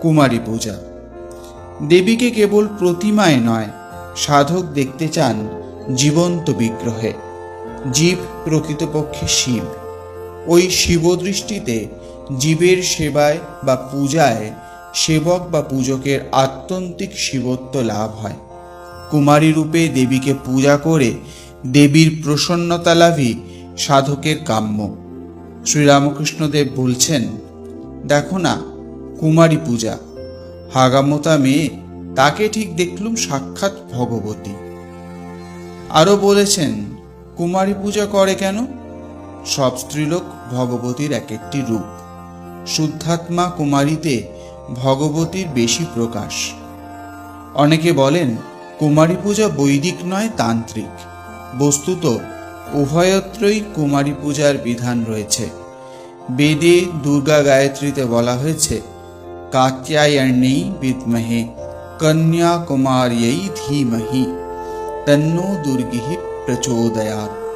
কুমারী পূজা। দেবীকে কেবল প্রতিমায় নয়, সাধক দেখতে চান জীবন্ত বিগ্রহে। জীব প্রকৃতপক্ষে শিব। ওই শিবদৃষ্টিতে জীবের সেবায় বা পূজায় সেবক বা পূজকের আত্যন্তিক শিবত্ব লাভ হয়। কুমারী রূপে দেবীকে পূজা করে দেবীর প্রসন্নতা লাভই সাধকের কাম্য। শ্রীরামকৃষ্ণদেব বলছেন, দেখো না কুমারী পূজা। হাগামতা মেয়ে, তাকে ঠিক দেখলুম সাক্ষাৎ ভগবতী। আরও বলেছেন, কুমারী পূজা করে কেন? সব স্ত্রীলোক ভগবতীর এক একটি রূপ। শুদ্ধাত্মা কুমারীতে ভগবতীর বেশি প্রকাশ। অনেকে বলেন, কুমারী পূজা বৈদিক নয়, তান্ত্রিক। বস্তুত উভয়ত্রই কুমারী পূজার বিধান রয়েছে। বেদে দুর্গা গায়ত্রীতে বলা হয়েছে कात्यायणी विद्महे कन्याकुमार्यै धीमहि तन्नो दुर्गिः प्रचोदयात्।